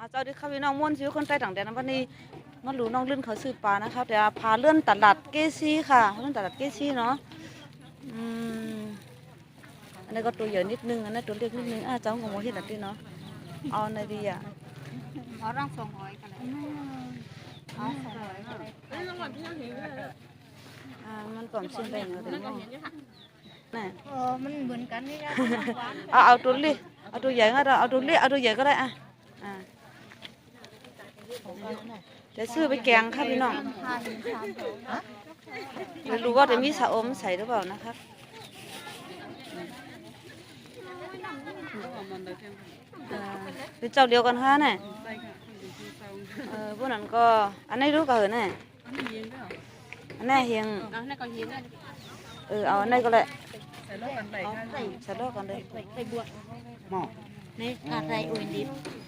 อาเจ้าดิครับพี่น้องม่วนชีวิตคนใต้ต่างแดนนะวันนี้มาหลูน้องเลื่อนเขาซื้อปลานะครับเดี๋ยวพาเลื่อนตลาดเกซี่ค่ะเลื่อนตลาดเกซี่เนาะอืมอันนี้ก็ตัวใหญ่นิดนึงอันนี้ตัวเล็กนิดนึงอาเจ้าของโมที่ตัดที่เนาะเอาในดีอะเอาร่างสองร้อยกันเลยเอาสองร้อยกันเลยอ่ามันกล่อมชิ้นไปเนาะถึงว่าน่ะเออมันเหมือนกันนี่นะเอาเอาตัวเล็กเอาตัวใหญ่ก็ได้เอาตัวเล็กเอาตัวใหญ่ก็ได้อะอ่า เดี๋ยวซื้อไปแกงครับพี่น้องห้าถึงสามสองไม่รู้ว่าจะมีสะอมใส่หรือเปล่านะครับอ่าเป็นเจ้าเดียวกันฮะเนี่ยเออพวกนั้นก็อันไหนี้รู้ก็เหรอเนี่ยอันไหนี้เฮียงเอาหน้าก่อนหินนะเออเอาอันไหนี้ก็เลยเอาใส่ใส่ลอกกันเลยใส่ใส่บวชนี่อาใส่อุ่นดิบมีมีนั่งยุ่งบางอย่างอันปัดหัวอะกับใส่ตั้งอะเขาไม่ไม่อยู่สามแหงนะครับกินปลาได้นะก่อนมีอะไรนี่ตั้งไหนอะตั้งผมไก่ก็ได้เ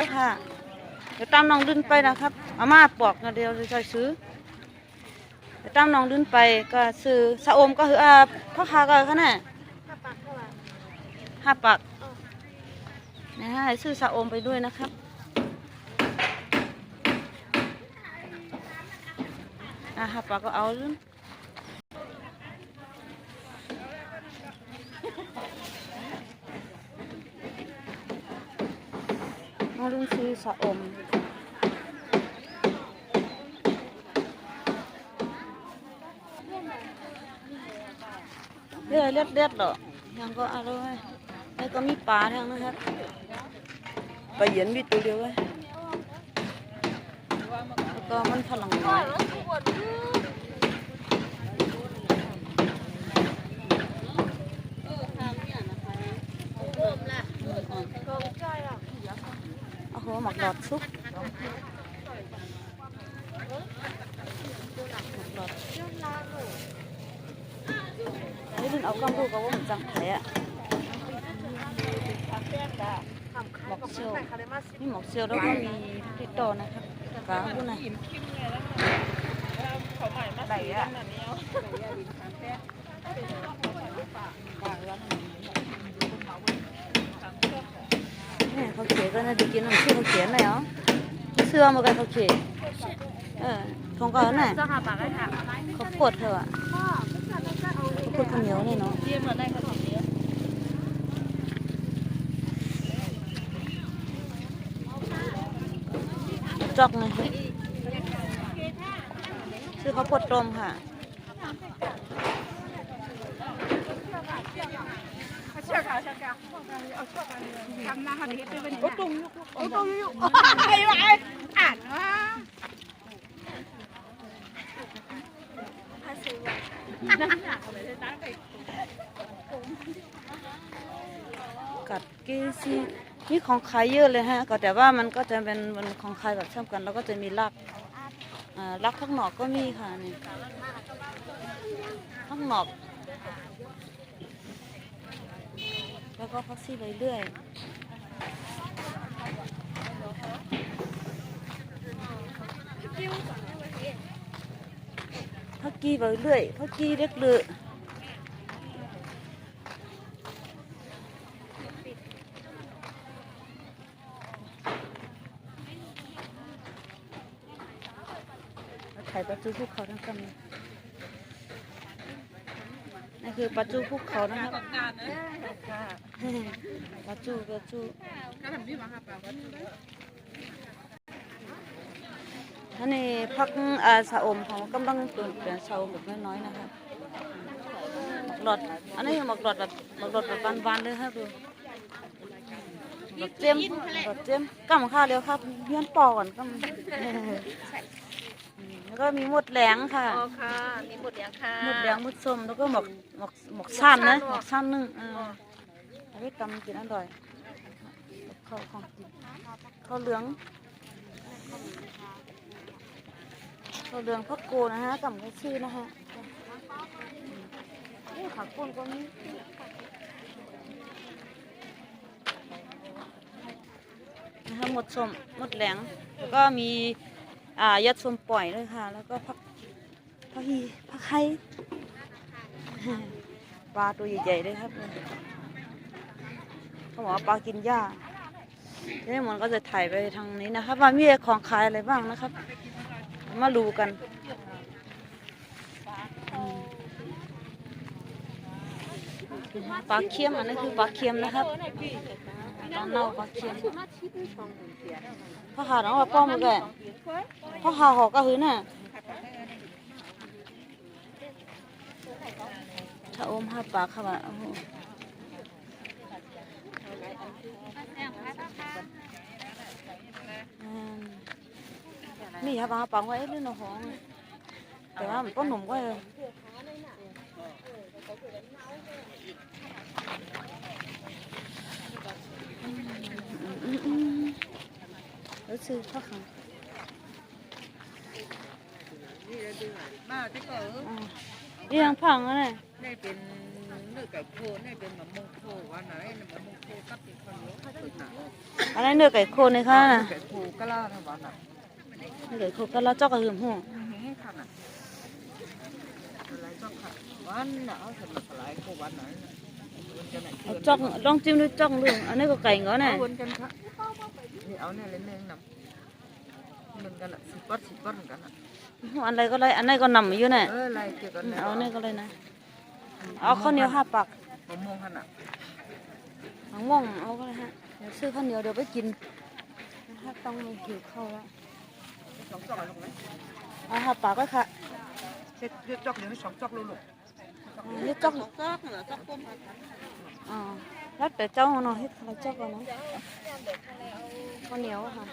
ไปค่ะ เดี๋ยวตามน้องลื่นไปนะครับอาม่าปอกนะเดียวจะซื้อ เดี๋ยวตามน้องลื่นไปก็ซื้อสะอมก็คืออ่าพ่อค้าก็ค่ะเนี่ยห้าปักนะฮะซื้อสะอมไปด้วยนะครับอะห้าปักก็เอาลื่น น้องลื่นซื้อสะอม เลือดเลือดเลือดหรอยังก็อร่อยแล้วก็มีปลาทั้งนะครับปลาเย็นมีตัวเดียวเว้ยแล้วก็มันฝรั่งน้อยโอ้โหหมักหลอดซุปหมักหลอดนี่เป็นเอากำพูกับว่ามัน จังแผลอะหมกเชียวนี่หมกเชียวแล้วก็มีติดต่อน เนี่ยเขาเขียนก็น่าจะกินน้ำชื่อเขาเขียนหน่อยเหรอเสื้อมากันเขาเขียนเออทงก็น่ะจะหาปลาได้ค่ะเขาปวดเถอะอะเขาปวดข้าวเหนียวนี่เนาะเยี่ยเหมือนได้ก็สีเยอะจอกไงซื้อเข้าวดต้มค่ะ ทำหน้าหันเฮ็ดด้วยเป็นโอ้ตุ้งโอ้ตุ้งอยู่ไอ้ไรอ่านว่ากัดกีซีมีของขายเยอะเลยฮะ ก็แต่ว่ามันก็จะเป็นมันของขายแบบช่ำกัน แล้วก็จะมีลักอ่าลักข้างนอกก็มีค่ะนี่ข้างนอก แล้วก็พักซี่ไปเรื่อยพักกี้ไปเรื่อยพักกี้เล็กเลือไข่ปลาจูภูเขาทั้งกำ นี่คือปลาจูภูเขานะครับปลาจูปลาจูอันนี้พักอาสะอมของกำลังตุนเป็นสะอมแบบน้อยๆนะครับหมักหลอดอันนี้หมักหลอดแบบหมักหลอดแบบบานๆเลยครับดูหมักเจียมหมักเจียมกำข้าวเร็วครับเพี้ยนปอก่อนกำ แล้วก็มีหมดแหลงค่ะ อ๋อค่ะ มีหมดยังค่ะหมดแหลงหมดส้มแล้วก็หมกหมกหมกสั้นนะหมกสั้นนึ่งเออเอาไปตำกินอร่อยหมกคข้าวของกินข้าวเหลืองข้าวเหลืองพักโกนะฮะกับกระชื่อนะฮะนี่ขาก้นก็มีนะคะหมดสมหมดแหลงแล้วก็มี อ่ายัดสมปล่อยเลยค่ะ แล้วก็พักผักฮีผักไข่ปลาตัวใหญ่ๆเลยครับเขาบอกว่าปลากินหญ้าทีนี้มันก็จะถ่ายไปทางนี้นะครับ ว่ามีของขายอะไรบ้างนะครับ มาดูกันอืม ปลาเค็มอันนี้คือปลาเค็มนะครับปลาเน่าปลาเค็มพ่อขาน้องว่าป้อมมันแกพ่อขาหอกก็หือน่ะถ้าอมห้าปลาเข้ามาโอ้โหนี่ครับปลาปังไว้เรื่องของแต่ว่ามันก็หนุ่มกว่าเลย รู้สึกข้าขังมาที่ก็นี่ยังพังอะเนี่ยได้เป็นเนื้อไก่โคได้เป็นมะม่วงโควันไหนมะม่วงโคกับเป็นข้าวเหนียวข้าวต้มหนาอันนี้เนื้อไก่โคนเลยค่ะไก่โคก็ล่าทั้งวันอะเนื้อไก่โคนก็ล้วเจ้ากระหึ่มหูให้ขันอะอะไรก็ขันวันน่ะเอาสลับสลายโควันไหน เอาจ้องลองจิ้มดูจ้องดูอันนี้ก็ไก่เหรอเนี่ยวนกันค่ะนี่เอาเนี่ยเล่นเองนำเหมือนกันอะสิบปัดสิบปัดเหมือนกันอะอันอะไรก็เลยอันนี้ก็นำอยู่เนี่ยเอออะไรเกี่ยวกันเอาเนี่ยก็เลยนะเอาข้าวเหนียวห้าปักมะม่วงขันอะหางม่วงเอาก็เลยฮะเดี๋ยวซื้อข้าวเหนียวเดี๋ยวไปกินนะครับต้องไปหิวข้าวแล้วสองจอกอะไรลูกไหมเอาห้าปักก็ค่ะเช็ดเลือดจอกเดี๋ยวสองจอกลูกอันนี้จ้องจอกเหรอจอกต้ม อ่าแล้วแต่เจ้าเนาะเฮ็ดอะไรเจ้าก่อนเนาะข้าวเหนียวอะค่ะ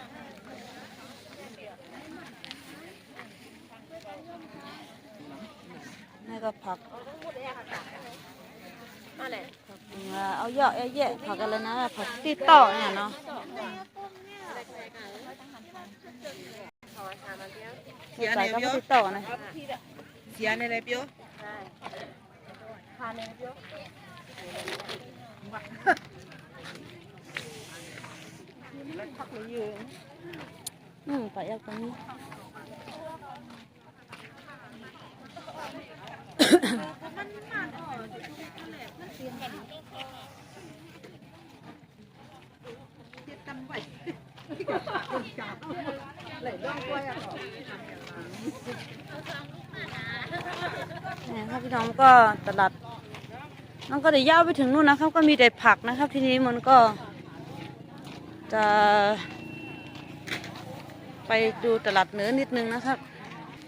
นี่ก็ผักอ่าเอาเยอะเอาแยะผักอะไรนะผักตีต่อเนี่ยเนาะใส่ก็ตีต่อนะเสียในอะไรเปียวอืมไปเอาตรงนี้นี่ครับพี่น้องก็ตลาด มันก็ได้ยาวไปถึงนู่นนะครับ ก็มีแต่ผักนะครับ ทีนี้มันก็ จะไปดูตลาดเนื้อนิดนึงนะครับ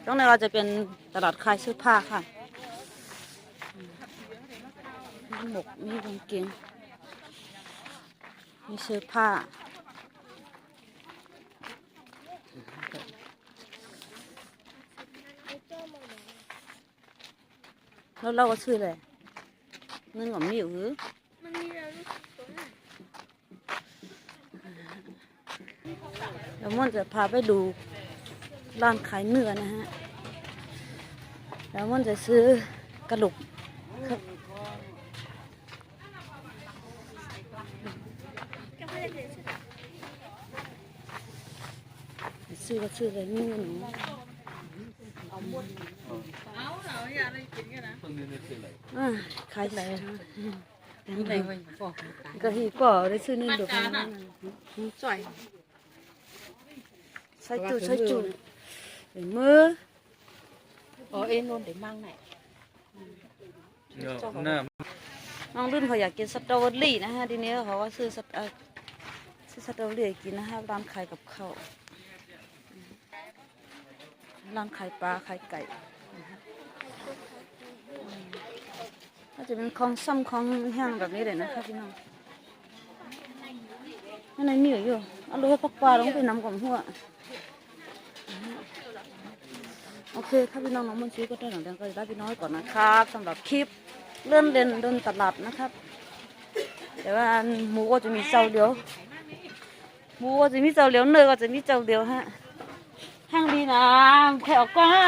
ตรงนี้เราจะเป็นตลาดขายเสื้อผ้าค่ะมีหมวกมีกางเกงมีเสื้อผ้าแล้วเราก็ซื้อเลย เงินก็มีอยู่หรือเดี๋ยวมันจะพาไปดูร้านขายเนื้อนะฮะ แล้วมันจะซื้อกระดูกซื้อก็ซื้อเลยนี่หนู อ่าขายอะไรก็ฮีก็ได้ซื้อนึ่งดอกนะจ่อยใส่จุใส่จุเป็นมืออ๋อเอ็นนนเดี๋ยวมั่งไหนน้องรุ่นเขาอยากกินสตรอเบอรี่นะฮะทีนี้เขาว่าซื้อสตเอ่อซื้อสตรอเบอรี่กินนะฮะร้านขายกับข้าวร้านขายปลาขายไก่ ก็จะเป็นของซ้ำของแห้งแบบนี้เลยนะคะพี่น้องนั่นในมีอยู่เอาลูกพักปลาลงไปน้ำกับหัวโอเคครับพี่น้องน้องมันซื้อก็ได้หนังแดงก็ได้พี่น้อยก่อนนะครับสำหรับคลิปเลื่อนเดินเดินตลาดนะครับ แต่ว่าหมูก็จะมีเจ้าเดียวหมูก็จะมีเจ้าเดียวเนื้อก็จะมีเจ้าเดียวฮะห้างดีนะใครออกกล้องฮะ